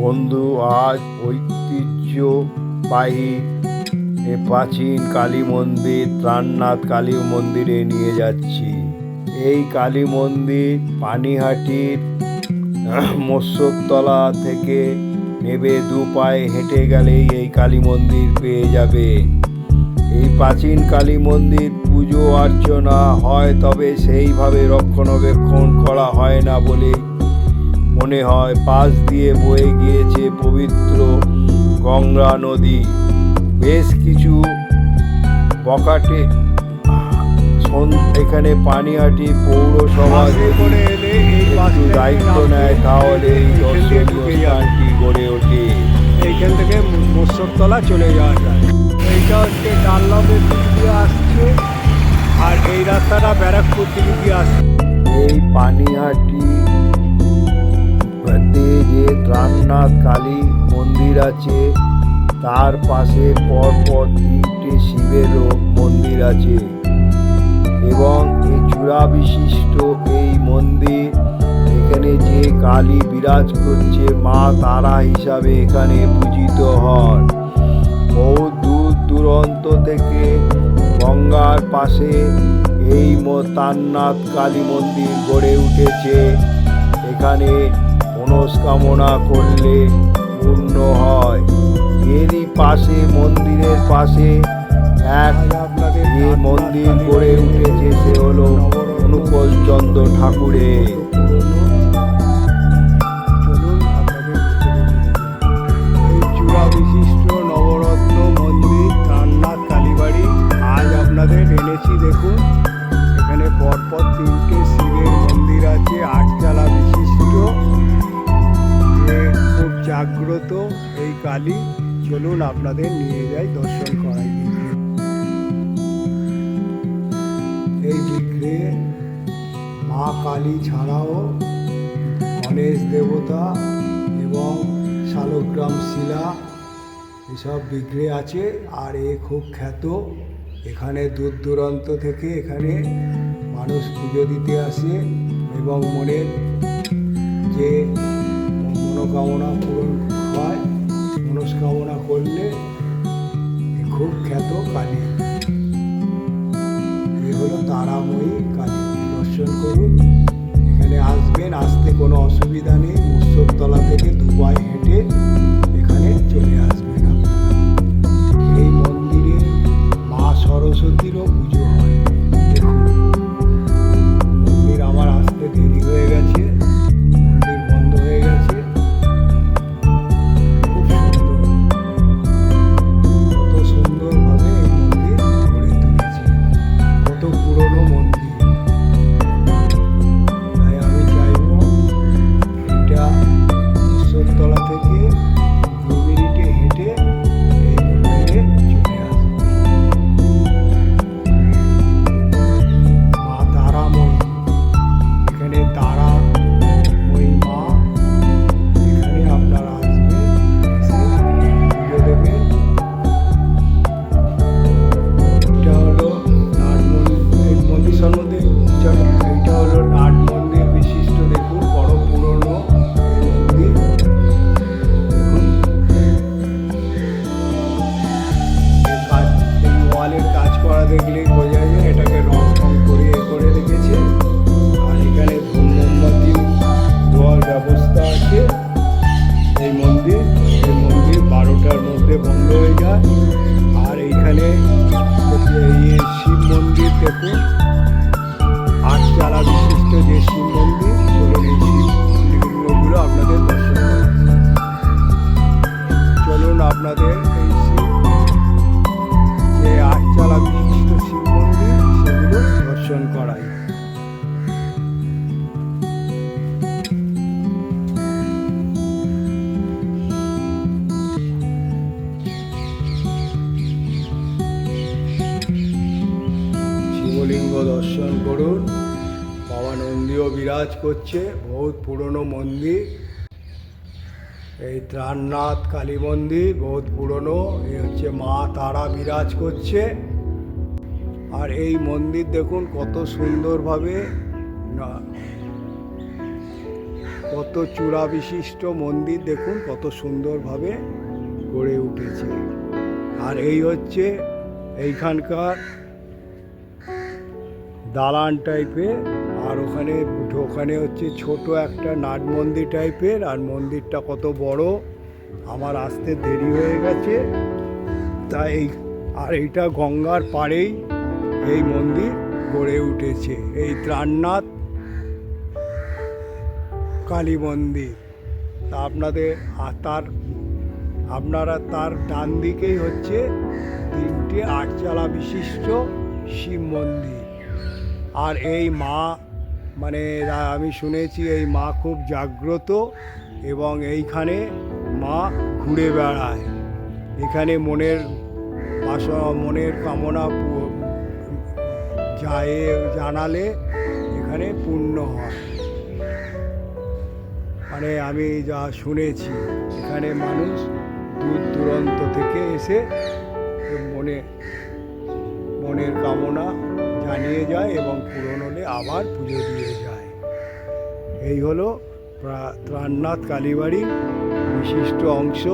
বন্ধু, আজ ঐতিহ্যবাহী প্রাচীন কালী মন্দির, ত্রাণনাথ কালী মন্দিরে নিয়ে যাচ্ছি। এই কালী মন্দির পানিহাটির মৎস্যতলা থেকে নেবে, দু পায়ে হেঁটে গেলেই এই কালী মন্দির পেয়ে যাবে। এই প্রাচীন কালী মন্দির পুজো অর্চনা হয়, তবে সেইভাবে রক্ষণাবেক্ষণ করা হয় না বলে মনে হয় পাশ দিয়ে বয়ে গিয়েছে পবিত্র গঙ্গা নদী। বেশ কিছু বকাটে এখানে পানিহাটি পৌরসভা যদি একটু দায়িত্ব নেয় তাহলে এই দর্শনীয় স্থানটি গড়ে ওঠে। এইখান থেকে মৎস্যতলা চলে যাওয়া যায়। এইটা হচ্ছে ডানলপের দিক দিয়ে আসছে আর এই রাস্তাটা ব্যারাকপুর দিক দিয়ে আসছে। এই পানিহাটি যে ত্রাণনাথ কালী মন্দির আছে। তার পাশে পরপর তিনটে শিবেরও মন্দির আছে। এবং এই চূড়া বিশিষ্ট এই মন্দির এখানে যে কালী বিরাজ করছে মা তারা হিসাবে এখানে পূজিত হন। বহু দূর দূরান্ত থেকে গঙ্গার পাশে এই তান্নাথ কালী মন্দির গড়ে উঠেছে। এখানে মনস্কামনা করলে পূর্ণ হয়। এরই পাশে মন্দিরের পাশে এক যে মন্দির গড়ে উঠেছে সে জাগ্রত এই কালী, চলুন আপনাদের নিয়ে যাই দর্শন করাই। এই বিগ্রহে মা কালী ছাড়াও গণেশ দেবতা এবং শালগ্রাম শিলা এসব বিগ্রহে আছে। আর এ খুব খ্যাত, এখানে দূর দূরান্ত থেকে এখানে মানুষ পুজো দিতে আসে এবং মনের যে মনোকামনা পূরণ হয়, মনস্কামনা করলে খুব খ্যাত কালী। এ হলো তারাময়ী কালী। দর্শন করুন। এখানে আসবেন, আসতে কোনো অসুবিধা নেই। মুসবতলা থেকে দুবাই হেঁটে এখানে চলে আসবেন আপনারা। এই মন্দিরে মা সরস্বতীরও পুজো হয়। আপনাদের এই যে আটচালা বিশিষ্ট শিব মন্দির, সেগুলো দর্শন করাই। শিবলিঙ্গ দর্শন করুন। বাবা নন্দীও বিরাজ করছে। বহুত পুরনো মন্দির। এই ত্রাণনাথ কালী মন্দির, বহুত পুরনো, এই হচ্ছে মা তারা বিরাজ করছে। আর এই মন্দির দেখুন কত সুন্দরভাবে কত চূড়া বিশিষ্ট মন্দির দেখুন, কত সুন্দরভাবে গড়ে উঠেছে। আর এই হচ্ছে এইখানকার দালান টাইপের, আর ওখানে ওখানে হচ্ছে ছোট একটা নাট মন্দির টাইপের, আর মন্দিরটা কত বড়, আমার আসতে দেরি হয়ে গেছে। তাই এই, আর এইটা গঙ্গার পাড়েই এই মন্দির গড়ে উঠেছে, এই ত্রাণনাথ কালী মন্দির। তা আপনাদের তার, আপনারা তার ডান দিকেই হচ্ছে তিনটে আটচালা বিশিষ্ট শিব মন্দির। আর এই মা মানে আমি শুনেছি এই মা খুব জাগ্রত এবং এইখানে মা ঘুরে বেড়ায়। এখানে মনের বাসা, মনের কামনা যায়, জানালে এখানে পূর্ণ হয়। মানে আমি যা শুনেছি, এখানে মানুষ দূর দূরান্ত থেকে এসে মনে, মনের কামনা জানিয়ে যায় এবং পূরণ হলে আবার পুজো দিয়ে যায়। এই হলো প্রা- ত্রাণনাথ কালীবাড়ির বিশিষ্ট অংশ।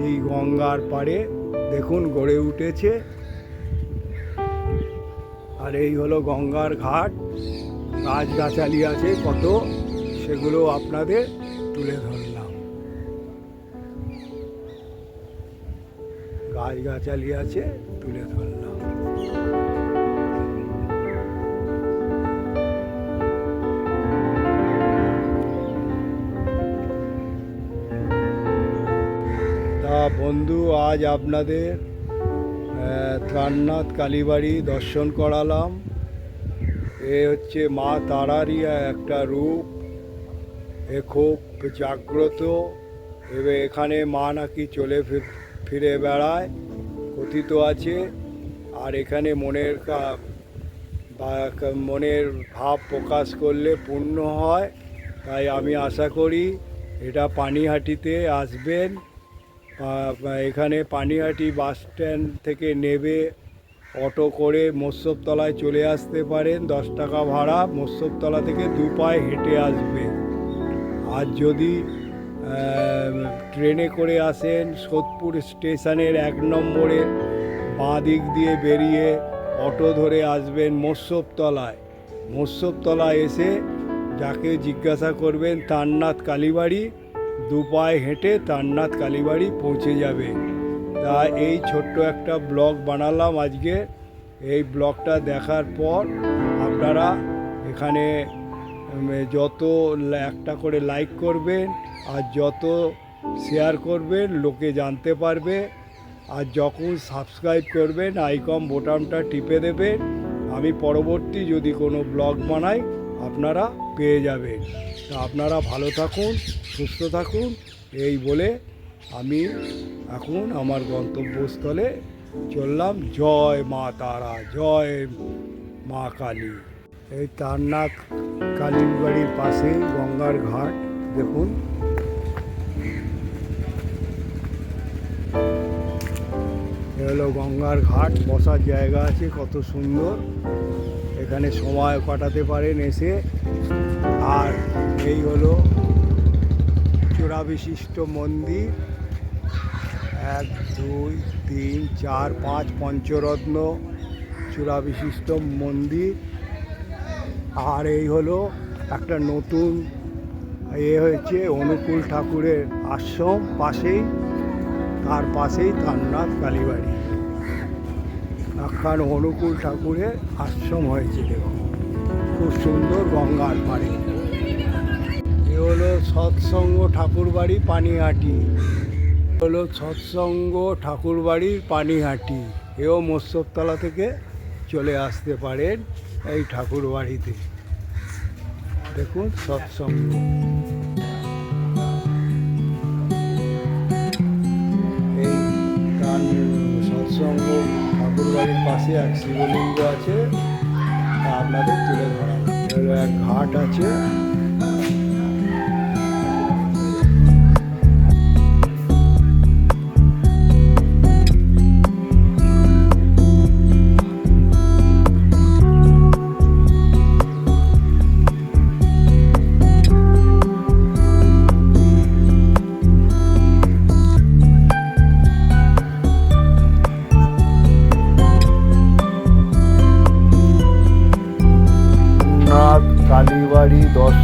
এই গঙ্গার পাড়ে দেখুন গড়ে উঠেছে। আর এই হলো গঙ্গার ঘাট। গাছগাছালি আছে কত, সেগুলো আপনাদের তুলে ধরলাম। গাছগাছালি আছে, তুলে ধরলাম। বন্ধু, আজ আপনাদের ত্রাণনাথ কালীবাড়ি দর্শন করালাম। এ হচ্ছে মা তারারই একটা রূপ। এ খুব জাগ্রত এবার এখানে মা নাকি চলে ফিরে বেড়ায়, কথিত আছে। আর এখানে মনের মনের ভাব প্রকাশ করলে পূর্ণ হয়। তাই আমি আশা করি, এটা পানিহাটিতে আসবেন। এখানে পানিহাটি বাস স্ট্যান্ড থেকে নেবে অটো করে মোৎসবতলায় চলে আসতে পারেন, দশ টাকা ভাড়া মোৎসবতলা থেকে দু পায়ে হেঁটে আসবেন আর যদি ট্রেনে করে আসেন, সোদপুর স্টেশনের এক নম্বরে বাঁ দিক দিয়ে বেরিয়ে অটো ধরে আসবেন মোৎসবতলায় মোৎসবতলায় এসে যাকে জিজ্ঞাসা করবেন, তান্নাথ কালীবাড়ি দু পায়ে হেঁটে তান্নাথ কালীবাড়ি পৌঁছে যাবে। তা এই ছোট্ট একটা ব্লগ বানালাম আজকে। এই ব্লগটা দেখার পর আপনারা এখানে যত একটা করে লাইক করবেন আর যত শেয়ার করবেন, লোকে জানতে পারবে। আর যখন সাবস্ক্রাইব করবেন আইকম বোটামটা টিপে দেবেন। আমি পরবর্তী যদি কোনো ব্লগ বানাই, আপনারা পেয়ে যাবেন তা আপনারা ভালো থাকুন, সুস্থ থাকুন, এই বলে আমি এখন আমার গন্তব্যস্থলে চললাম। জয় মা তারা, জয় মা কালী। এই তারনাথ কালীর বাড়ির পাশে গঙ্গার ঘাট, দেখুন। হলো গঙ্গার ঘাট, বসার জায়গা আছে কত সুন্দর। এখানে সময় কাটাতে পারেন এসে। আর এই হলো চূড়া বিশিষ্ট মন্দির। এক, দুই, তিন, চার, পাঁচ, পঞ্চরত্ন চূড়া বিশিষ্ট মন্দির। আর এই হলো একটা নতুন এ হয়েছে অনুকূল ঠাকুরের আশ্রম পাশেই, তার পাশেই তান্নাথ কালীবাড়ি। একখান অনুকূল ঠাকুরের আশ্রম হয়েছে দেখুন খুব সুন্দর গঙ্গার পাড়ে। সৎসঙ্গ ঠাকুরবাড়ি, পানিহাটি। হলো সৎসঙ্গ ঠাকুরবাড়ির পানিহাটি। এও মোৎসবতলা থেকে চলে আসতে পারেন এই ঠাকুরবাড়িতে। দেখুন সৎসঙ্গ। এই তার সৎসঙ্গ ঠাকুরবাড়ির পাশে এক শিবলিঙ্গ আছে আপনাদের তুলে ধরা। এক ঘাট আছে।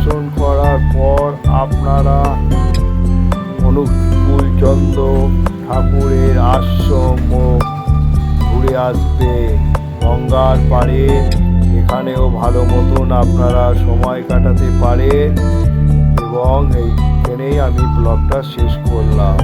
দর্শন করার পর আপনারা অনুকূলচন্দ্র ঠাকুরের আশ্রম ঘুরে আসবে। গঙ্গার পাড়ে, এখানেও ভালো মতন আপনারা সময় কাটাতে পারে এবং এইখানেই আমি ব্লগটা শেষ করলাম।